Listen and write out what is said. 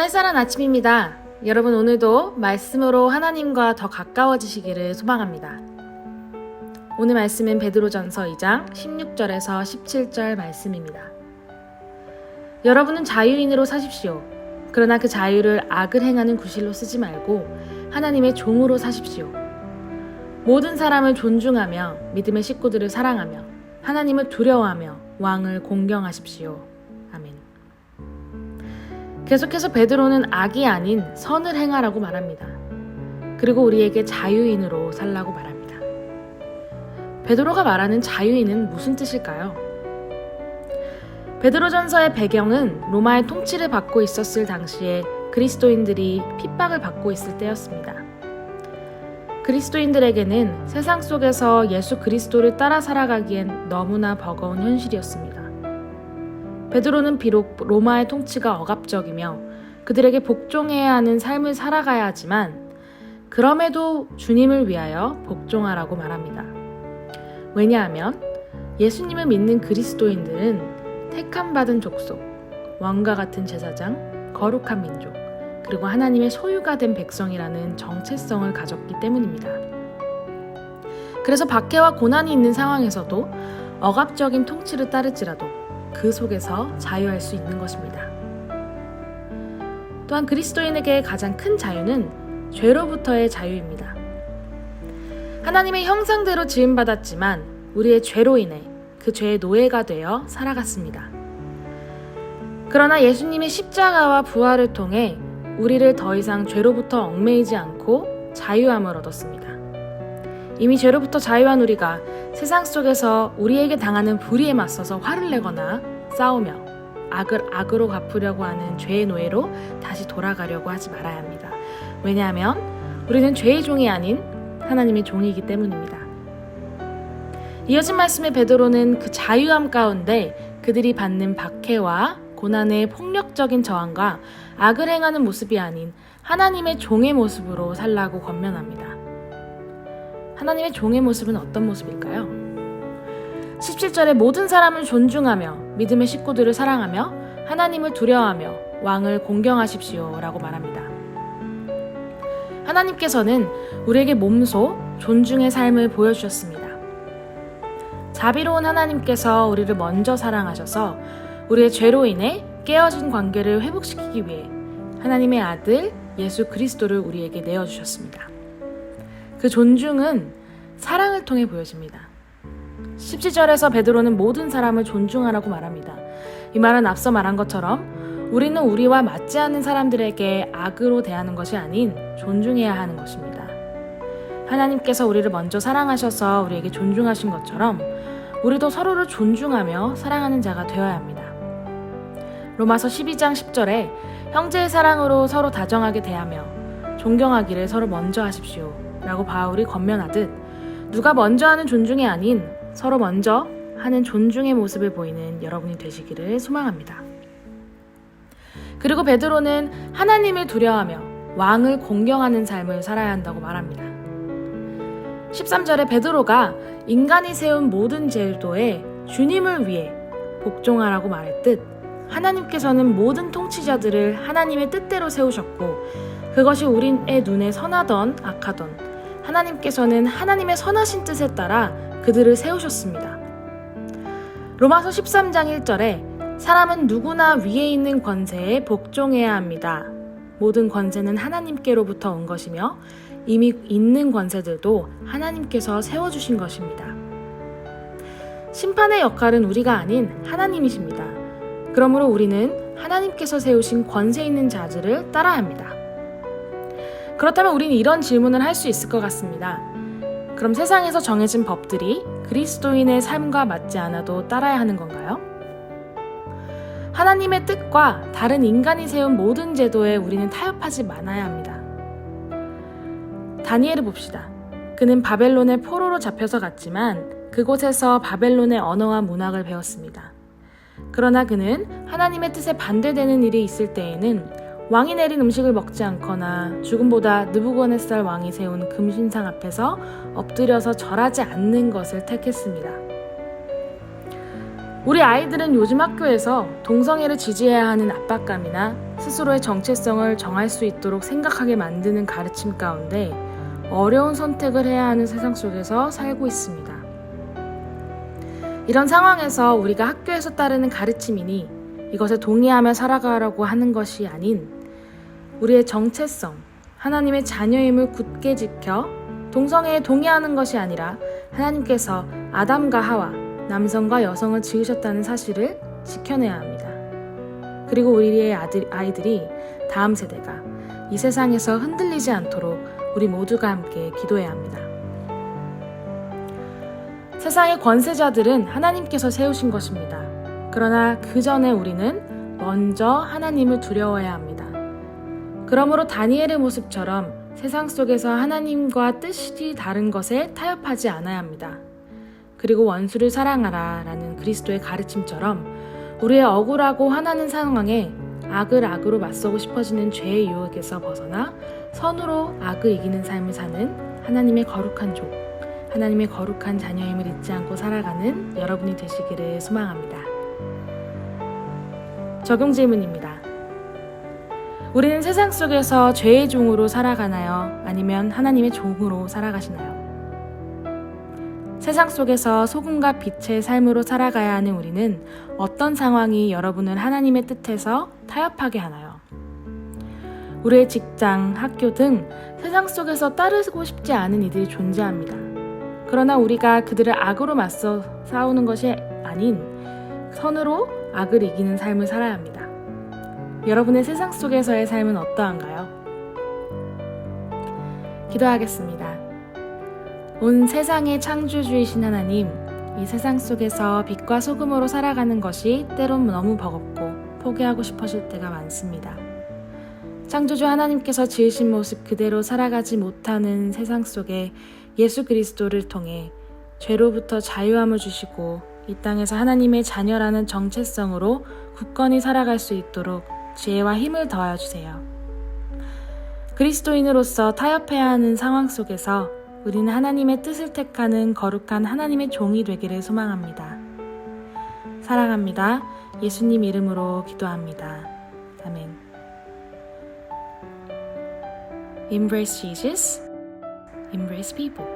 쌀쌀한 아침입니다. 여러분 오늘도 말씀으로 하나님과 더 가까워지시기를 소망합니다. 오늘 말씀은 베드로전서 2장 16절에서 17절 말씀입니다. 여러분은 자유인으로 사십시오. 그러나 그 자유를 악을 행하는 구실로 쓰지 말고 하나님의 종으로 사십시오. 모든 사람을 존중하며 믿음의 식구들을 사랑하며 하나님을 두려워하며 왕을 공경하십시오. 계속해서 베드로는 악이 아닌 선을 행하라고 말합니다. 그리고 우리에게 자유인으로 살라고 말합니다. 베드로가 말하는 자유인은 무슨 뜻일까요? 베드로전서의 배경은 로마의 통치를 받고 있었을 당시에 그리스도인들이 핍박을 받고 있을 때였습니다. 그리스도인들에게는 세상 속에서 예수 그리스도를 따라 살아가기엔 너무나 버거운 현실이었습니다. 베드로는 비록 로마의 통치가 억압적이며 그들에게 복종해야 하는 삶을 살아가야 하지만 그럼에도 주님을 위하여 복종하라고 말합니다. 왜냐하면 예수님을 믿는 그리스도인들은 택함 받은 족속, 왕과 같은 제사장, 거룩한 민족, 그리고 하나님의 소유가 된 백성이라는 정체성을 가졌기 때문입니다. 그래서 박해와 고난이 있는 상황에서도 억압적인 통치를 따를지라도 그 속에서 자유할 수 있는 것입니다. 또한 그리스도인에게 가장 큰 자유는 죄로부터의 자유입니다. 하나님의 형상대로 지음받았지만 우리의 죄로 인해 그 죄의 노예가 되어 살아갔습니다. 그러나 예수님의 십자가와 부활을 통해 우리를 더 이상 죄로부터 얽매이지 않고 자유함을 얻었습니다. 이미 죄로부터 자유한 우리가 세상 속에서 우리에게 당하는 불의에 맞서서 화를 내거나 싸우며 악을 악으로 갚으려고 하는 죄의 노예로 다시 돌아가려고 하지 말아야 합니다. 왜냐하면 우리는 죄의 종이 아닌 하나님의 종이기 때문입니다. 이어진 말씀의 베드로는 그 자유함 가운데 그들이 받는 박해와 고난의 폭력적인 저항과 악을 행하는 모습이 아닌 하나님의 종의 모습으로 살라고 권면합니다. 하나님의 종의 모습은 어떤 모습일까요? 17절에 모든 사람을 존중하며 믿음의 식구들을 사랑하며 하나님을 두려워하며 왕을 공경하십시오 라고 말합니다. 하나님께서는 우리에게 몸소 존중의 삶을 보여주셨습니다. 자비로운 하나님께서 우리를 먼저 사랑하셔서 우리의 죄로 인해 깨어진 관계를 회복시키기 위해 하나님의 아들 예수 그리스도를 우리에게 내어주셨습니다. 그 존중은 사랑을 통해 보여집니다. 17절에서 베드로는 모든 사람을 존중하라고 말합니다. 이 말은 앞서 말한 것처럼 우리는 우리와 맞지 않는 사람들에게 악으로 대하는 것이 아닌 존중해야 하는 것입니다. 하나님께서 우리를 먼저 사랑하셔서 우리에게 존중하신 것처럼 우리도 서로를 존중하며 사랑하는 자가 되어야 합니다. 로마서 12장 10절에 형제의 사랑으로 서로 다정하게 대하며 존경하기를 서로 먼저 하십시오. 라고 바울이 권면하듯 누가 먼저 하는 존중이 아닌 서로 먼저 하는 존중의 모습을 보이는 여러분이 되시기를 소망합니다. 그리고 베드로는 하나님을 두려워하며 왕을 공경하는 삶을 살아야 한다고 말합니다. 13절에 베드로가 인간이 세운 모든 제도에 주님을 위해 복종하라고 말했듯 하나님께서는 모든 통치자들을 하나님의 뜻대로 세우셨고 그것이 우리의 눈에 선하던 악하던 하나님께서는 하나님의 선하신 뜻에 따라 그들을 세우셨습니다. 로마서 13장 1절에 사람은 누구나 위에 있는 권세에 복종해야 합니다. 모든 권세는 하나님께로부터 온 것이며 이미 있는 권세들도 하나님께서 세워주신 것입니다. 심판의 역할은 우리가 아닌 하나님이십니다. 그러므로 우리는 하나님께서 세우신 권세 있는 자들을 따라야 합니다. 그렇다면 우리는 이런 질문을 할 수 있을 것 같습니다. 그럼 세상에서 정해진 법들이 그리스도인의 삶과 맞지 않아도 따라야 하는 건가요? 하나님의 뜻과 다른 인간이 세운 모든 제도에 우리는 타협하지 말아야 합니다. 다니엘을 봅시다. 그는 바벨론의 포로로 잡혀서 갔지만 그곳에서 바벨론의 언어와 문학을 배웠습니다. 그러나 그는 하나님의 뜻에 반대되는 일이 있을 때에는 왕이 내린 음식을 먹지 않거나 죽음보다 느부갓네살 왕이 세운 금신상 앞에서 엎드려서 절하지 않는 것을 택했습니다. 우리 아이들은 요즘 학교에서 동성애를 지지해야 하는 압박감이나 스스로의 정체성을 정할 수 있도록 생각하게 만드는 가르침 가운데 어려운 선택을 해야 하는 세상 속에서 살고 있습니다. 이런 상황에서 우리가 학교에서 따르는 가르침이니 이것에 동의하며 살아가라고 하는 것이 아닌 우리의 정체성, 하나님의 자녀임을 굳게 지켜 동성애에 동의하는 것이 아니라 하나님께서 아담과 하와, 남성과 여성을 지으셨다는 사실을 지켜내야 합니다. 그리고 우리의 아들, 아이들이 다음 세대가 이 세상에서 흔들리지 않도록 우리 모두가 함께 기도해야 합니다. 세상의 권세자들은 하나님께서 세우신 것입니다. 그러나 그 전에 우리는 먼저 하나님을 두려워해야 합니다. 그러므로 다니엘의 모습처럼 세상 속에서 하나님과 뜻이 다른 것에 타협하지 않아야 합니다. 그리고 원수를 사랑하라 라는 그리스도의 가르침처럼 우리의 억울하고 화나는 상황에 악을 악으로 맞서고 싶어지는 죄의 유혹에서 벗어나 선으로 악을 이기는 삶을 사는 하나님의 거룩한 족, 하나님의 거룩한 자녀임을 잊지 않고 살아가는 여러분이 되시기를 소망합니다. 적용 질문입니다. 우리는 세상 속에서 죄의 종으로 살아가나요? 아니면 하나님의 종으로 살아가시나요? 세상 속에서 소금과 빛의 삶으로 살아가야 하는 우리는 어떤 상황이 여러분을 하나님의 뜻에서 타협하게 하나요? 우리의 직장, 학교 등 세상 속에서 따르고 싶지 않은 이들이 존재합니다. 그러나 우리가 그들을 악으로 맞서 싸우는 것이 아닌 선으로 악을 이기는 삶을 살아야 합니다. 여러분의 세상 속에서의 삶은 어떠한가요? 기도하겠습니다. 온 세상의 창조주이신 하나님, 이 세상 속에서 빛과 소금으로 살아가는 것이 때론 너무 버겁고 포기하고 싶어질 때가 많습니다. 창조주 하나님께서 지으신 모습 그대로 살아가지 못하는 세상 속에 예수 그리스도를 통해 죄로부터 자유함을 주시고 이 땅에서 하나님의 자녀라는 정체성으로 굳건히 살아갈 수 있도록 지혜와 힘을 더하여 주세요. 그리스도인으로서 타협해야 하는 상황 속에서 우리는 하나님의 뜻을 택하는 거룩한 하나님의 종이 되기를 소망합니다. 사랑합니다. 예수님 이름으로 기도합니다. 아멘. Embrace Jesus. Embrace people.